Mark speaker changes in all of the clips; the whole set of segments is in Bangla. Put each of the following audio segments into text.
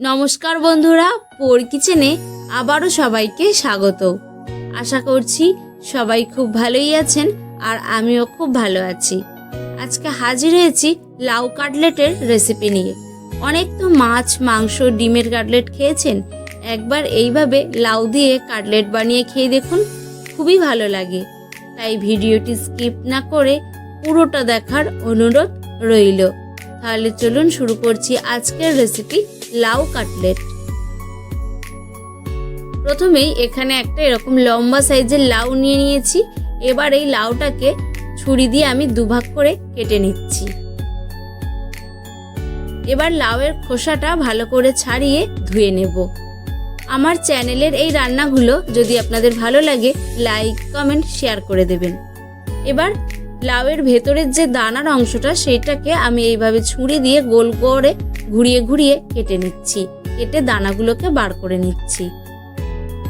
Speaker 1: নমস্কার বন্ধুরা, পোর কিচেনে আবারও সবাইকে স্বাগত। আশা করছি সবাই খুব ভালোই আছেন আর আমিও খুব ভালো আছি। আজকে হাজির হয়েছি লাউ কাটলেটের রেসিপি নিয়ে। অনেক তো মাছ, মাংস, ডিমের কাটলেট খেয়েছেন, একবার এইভাবে লাউ দিয়ে কাটলেট বানিয়ে খেয়ে দেখুন, খুবই ভালো লাগে। তাই ভিডিওটি স্কিপ না করে পুরোটা দেখার অনুরোধ রইল। তাহলে চলুন শুরু করছি আজকের রেসিপি লাউ কাটলেট। প্রথমেই এখানে একটা এরকম লম্বা সাইজের লাউ নিয়ে নিয়েছি। এবার এই লাউটাকে ছুরি দিয়ে আমি দুভাগ করে কেটে নিচ্ছি। এবার লাউয়ের খোসাটা ভালো করে ছাড়িয়ে ধুয়ে নেব। আমার চ্যানেলের এই রান্নাগুলো যদি আপনাদের ভালো লাগে, লাইক, কমেন্ট, শেয়ার করে দেবেন। এবার লাউয়ের ভেতরের যে দানার অংশটা সেটাকে আমি এইভাবে ছুরি দিয়ে গোল করে ঘুরিয়ে ঘুরিয়ে কেটে নিচ্ছি। কেটে দানাগুলোকে বার করে নিচ্ছি।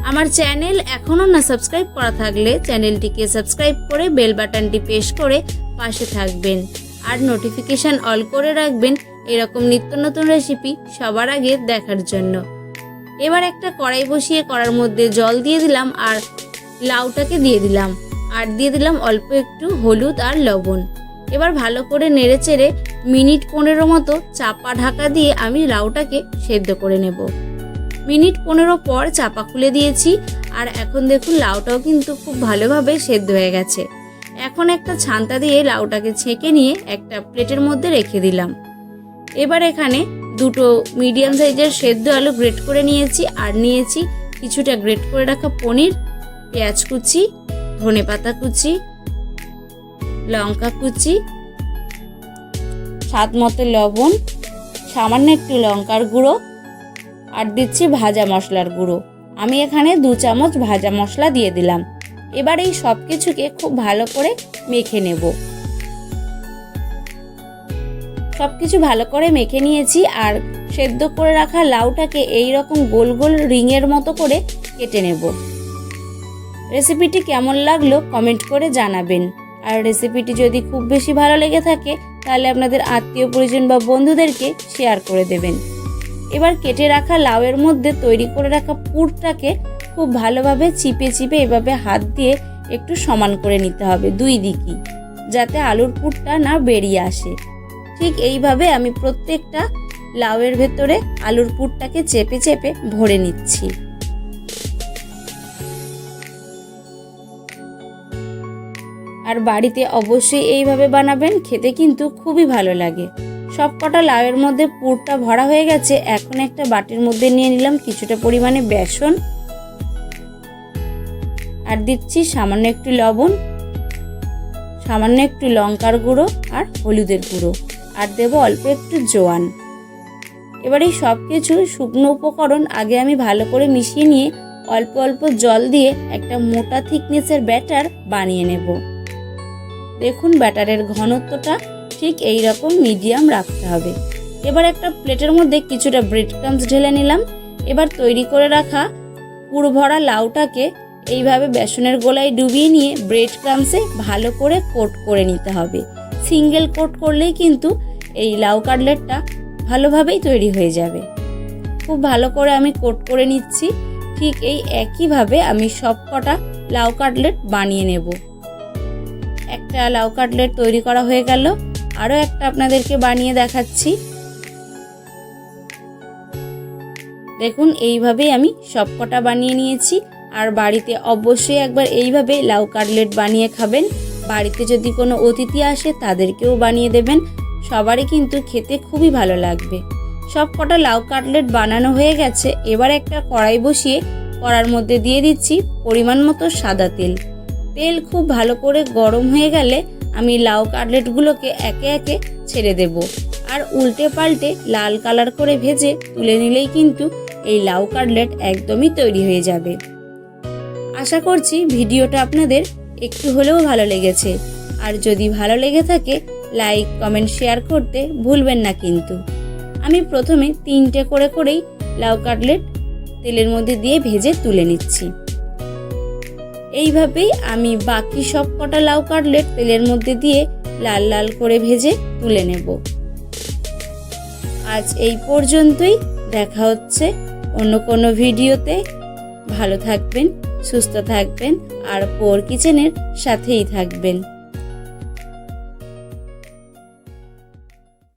Speaker 1: আমার চ্যানেল এখনও না সাবস্ক্রাইব করা থাকলে চ্যানেলটিকে সাবস্ক্রাইব করে বেল বাটনটি প্রেস করে পাশে থাকবেন। আর নোটিফিকেশান অল করে রাখবেন এরকম নিত্য নতুন রেসিপি সবার আগে দেখার জন্য। এবার একটা কড়াই বসিয়ে কড়ার মধ্যে জল দিয়ে দিলাম আর লাউটাকে দিয়ে দিলাম। আর দিয়ে দিলাম অল্প একটু হলুদ আর লবণ। এবার ভালো করে নেড়ে চেড়ে মিনিট পনেরো মতো চাপা ঢাকা দিয়ে আমি লাউটাকে সেদ্ধ করে নেব। মিনিট পনেরো পর চাপা খুলে দিয়েছি, আর এখন দেখুন লাউটাও কিন্তু খুব ভালোভাবে সেদ্ধ হয়ে গেছে। এখন একটা ছান্তা দিয়ে লাউটাকে ছেঁকে নিয়ে একটা প্লেটের মধ্যে রেখে দিলাম। এবার এখানে দুটো মিডিয়াম সাইজের সেদ্ধ আলু গ্রেট করে নিয়েছি, আর নিয়েছি কিছুটা গ্রেট করে রাখা পনির, পেঁয়াজ কুচি ধনে পাতা কুচি, লঙ্কা কুচি, স্বাদ মতো লবণ, সামান্য একটু লঙ্কার গুঁড়ো, আর দিচ্ছি ভাজা মশলার গুঁড়ো। আমি এখানে দু চামচ ভাজা মশলা দিয়ে দিলাম। এবার এই সব কিছুকে খুব ভালো করে মেখে নেব। সব কিছু ভালো করে মেখে নিয়েছি আর সেদ্ধ করে রাখা লাউটাকে এই রকম গোল গোল রিংয়ের মতো করে কেটে নেব। রেসিপিটি কেমন লাগল কমেন্ট করে জানাবেন। আর রেসিপিটি যদি খুব বেশি ভালো লেগে থাকে, তাহলে আপনাদের আত্মীয় পরিজন বা বন্ধুদেরকে শেয়ার করে দেবেন। এবার কেটে রাখা লাউয়ের মধ্যে তৈরি করে রাখা পুরটাকে খুব ভালোভাবে চিপে চিপে এভাবে হাত দিয়ে একটু সমান করে নিতে হবে দুই দিকই, যাতে আলুর পুরটা না বেরিয়ে আসে। ঠিক এইভাবে আমি প্রত্যেকটা লাউয়ের ভেতরে আলুর পুরটাকে চেপে চেপে ভরে নিচ্ছি। আর বাড়িতে অবশ্যই এইভাবে বানাবেন, খেতে কিন্তু খুবই ভালো লাগে। সব কটা লাউয়ের মধ্যে পুরটা ভরা হয়ে গেছে, এখন একটা বাটির মধ্যে নিয়ে নিলাম কিছুটা পরিমাণে বেসন। আর দিচ্ছি সামান্য একটু লবণ, সামান্য একটু লঙ্কার গুঁড়ো আর হলুদের গুঁড়ো। আর দেব অল্প একটু জোয়ান। এবার এই সব কিছু শুকনো উপকরণ আগে আমি ভালো করে মিশিয়ে নিয়ে অল্প অল্প জল দিয়ে একটা মোটা থিকনেসের ব্যাটার বানিয়ে নেব। দেখুন ব্যাটারের ঘনত্বটা, ঠিক এই রকম মিডিয়াম রাখতে হবে। এবার একটা প্লেটের মধ্যে কিছুটা ব্রেড ক্রামস ঢেলে নিলাম। এবার তৈরি করে রাখা পুর ভরা লাউটাকে এইভাবে বেসনের গোলায় ডুবিয়ে নিয়ে ব্রেড ক্রামসে ভালো করে কোট করে নিতে হবে। সিঙ্গেল কোট করলেই কিন্তু এই লাউ কাটলেটটা ভালোভাবেই তৈরি হয়ে যাবে। খুব ভালো করে আমি কোট করে নিচ্ছি। ঠিক এই একইভাবে আমি সব কটা লাউ কাটলেট বানিয়ে নেব। একটা লাউ কাটলেট তৈরি করা হয়ে গেল। আরও একটা আপনাদেরকে বানিয়ে দেখাচ্ছি। দেখুন, এইভাবেই আমি সব কটা বানিয়ে নিয়েছি। আর বাড়িতে অবশ্যই একবার এইভাবে লাউ কাটলেট বানিয়ে খাবেন। বাড়িতে যদি কোনো অতিথি আসে, তাদেরকেও বানিয়ে দেবেন। সবারই কিন্তু খেতে খুবই ভালো লাগবে। সব কটা লাউ কাটলেট বানানো হয়ে গেছে। এবার একটা কড়াই বসিয়ে কড়ার মধ্যে দিয়ে দিচ্ছি পরিমাণ মতো সাদা তেল। তেল খুব ভালো করে গরম হয়ে গেলে আমি লাউ কাটলেটগুলোকে একে একে ছেড়ে দেব। আর উল্টে পাল্টে লাল কালার করে ভেজে তুলে নিলেই কিন্তু এই লাউ কাটলেট একদমই তৈরি হয়ে যাবে। আশা করছি ভিডিওটা আপনাদের একটু হলেও ভালো লেগেছে। আর যদি ভালো লেগে থাকে, লাইক, কমেন্ট, শেয়ার করতে ভুলবেন না কিন্তু। আমি প্রথমে তিনটে করে করেই লাউ কাটলেট তেলের মধ্যে দিয়ে ভেজে তুলে নিচ্ছি। এইভাবেই আমি বাকি সব কটা লাউ কাটলেট তেলের মধ্যে দিয়ে লাল লাল করে ভেজে তুলে নেব। আজ এই পর্যন্তই। দেখা হচ্ছে অন্য কোনো ভিডিওতে। ভালো থাকবেন, সুস্থ থাকবেন, আর পোর কিচেনের সাথেই থাকবেন।